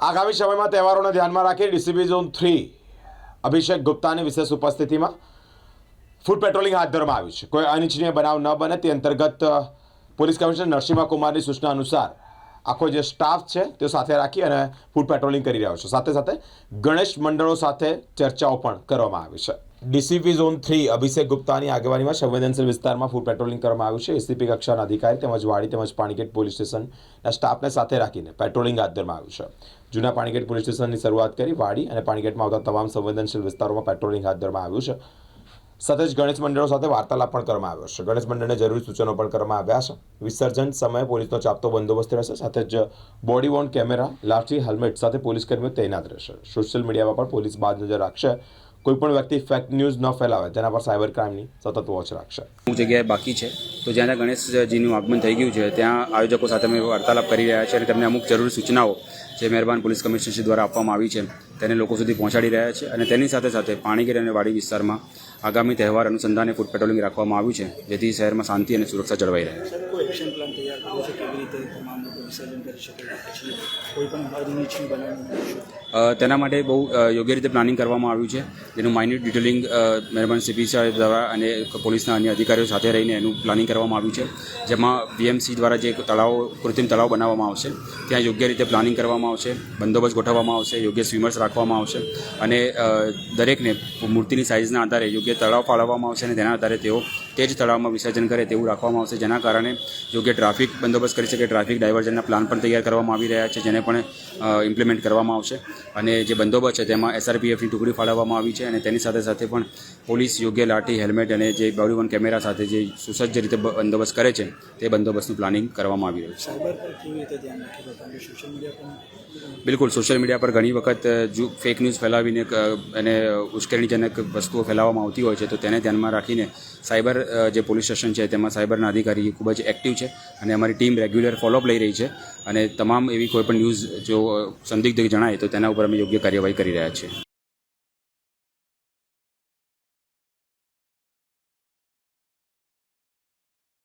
આગામી સમયમાં તહેવારોને ધ્યાનમાં રાખી ડીસીબી ઝોન થ્રી અભિષેક ગુપ્તાની વિશેષ ઉપસ્થિતિમાં ફૂડ પેટ્રોલિંગ હાથ ધરવામાં આવ્યું છે. કોઈ અનિચ્છનીય બનાવ ન બને તે અંતર્ગત પોલીસ કમિશનર નરસિંહ કુમારની સૂચના અનુસાર આખો જે સ્ટાફ છે તે સાથે રાખી અને ફૂડ પેટ્રોલિંગ કરી રહ્યો છે. સાથે સાથે ગણેશ મંડળો સાથે ચર્ચાઓ પણ કરવામાં આવી છે. ડીસીપી ઝોન થ્રી અભિષેક ગુપ્તાની આગેવાનીમાં સંવેદનશીલ વિસ્તારમાં ફૂડ પેટ્રોલિંગ કરવામાં આવ્યું છે. એસીપી કક્ષાના અધિકારી તેમજ વાડી તેમજ પાણીગેટ પોલીસ સ્ટેશનના સ્ટાફને સાથે રાખીને પેટ્રોલિંગ હાથ ધરવામાં આવ્યું છે. જૂના પાણીગેટ પોલીસ સ્ટેશનની શરૂઆત કરી વાડી અને પાણીગેટમાં આવતા તમામ સંવેદનશીલ વિસ્તારોમાં પેટ્રોલિંગ હાથ ધરવામાં આવ્યું છે. સાથે જ ગણેશ મંડળો સાથે વાર્તાલાપ પણ કરવામાં આવ્યો છે. ગણેશ મંડળને જરૂરી સૂચનો પણ કરવામાં આવ્યા છે. વિસર્જન સમયે પોલીસનો ચાપતો બંદોબસ્ત રહેશે. સાથે જ બોડી વોર્ન કેમેરા, લાઠી, હેલ્મેટ સાથે પોલીસ કર્મીઓ તૈનાત રહેશે. સોશિયલ મીડિયામાં પણ પોલીસ બાદ નજર રાખશે. કોઈ પણ વ્યક્તિ ફેક ન્યૂઝ ન ફેલાવે તેના પર સાયબર ક્રાઇમની સતત વોચ રાખશે. અમુક જગ્યાએ બાકી છે. તો જ્યાં ગણેશજીનું આગમન થઈ ગયું છે ત્યાં આયોજકો સાથે અમે વાર્તાલાપ કરી રહ્યા છે અને તેમને અમુક જરૂરી સૂચનાઓ જે મહેરબાન પોલીસ કમિશનરશ્રી દ્વારા આપવામાં આવી છે તેને લોકો સુધી પહોંચાડી રહ્યા છે અને તેની સાથે સાથે પાણીગીર અને વાડી વિસ્તારમાં આગામી તહેવાર અનુસંધાને ફૂડ પેટ્રોલિંગ રાખવામાં આવ્યું છે જેથી શહેરમાં શાંતિ અને સુરક્ષા જળવાઈ રહે. છે તેના માટે બહુ યોગ્ય રીતે પ્લાનિંગ કરવામાં આવ્યું છે. જેનું માઇન્યુટ ડિટેલિંગ મહેરબાન સીપી સાહેબ દ્વારા અને પોલીસના અન્ય અધિકારીઓ સાથે રહીને એનું પ્લાનિંગ કરવામાં આવ્યું છે. જેમાં બીએમસી દ્વારા જે તળાવો, કૃત્રિમ તળાવ બનાવવામાં આવશે, ત્યાં યોગ્ય રીતે પ્લાનિંગ કરવામાં આવશે, બંદોબસ્ત ગોઠવવામાં આવશે, યોગ્ય સ્વિમર્સ રાખવામાં આવશે અને દરેકને મૂર્તિની સાઇઝના આધારે યોગ્ય તળાવ ફાળવવામાં આવશે અને તેના આધારે તેઓ તે જ તળાવમાં વિસર્જન કરે તેવું રાખવામાં આવશે, જેના કારણે યોગ્ય ટ્રાફિક બંદોબસ્ત કરી શકે ટ્રાફિક ડાયવર્ઝનના પ્લાન પણ તૈયાર કરવામાં આવી રહ્યા છે, જેને પણ ઇમ્પ્લિમેન્ટ કરવામાં આવશે. અને જે બંદોબસ્ત છે તેમાં એસઆરપીએફની ટુકડી ફાળવવામાં આવી છે અને તેની સાથે સાથે પણ પોલીસ યોગ્ય લાઠી, હેલ્મેટ અને જે બોડી વન કેમેરા સાથે જે સુસજ્જ રીતે બંદોબસ્ત કરે છે તે બંદોબસ્તનું પ્લાનિંગ કરવામાં આવી રહ્યું છે. બિલકુલ સોશિયલ મીડિયા પર ઘણી વખત જો ફેક ન્યૂઝ ફેલાવીને એને અને ઉશ્કેરણીજનક વસ્તુઓ ફેલાવવામાં આવતી હોય છે તો તેને ધ્યાનમાં રાખીને સાયબર જે પોલીસ સ્ટેશન છે તેમાં સાયબરના અધિકારી ખૂબ જ એક્ટિવ છે અને અમારી ટીમ રેગ્યુલર ફોલોઅપ લઈ રહી છે અને તમામ એવી કોઈ પણ ન્યૂઝ જો સંદિગ્ધ જણાય તો તેના ઉપર અમે યોગ્ય કાર્યવાહી કરી રહ્યા છીએ.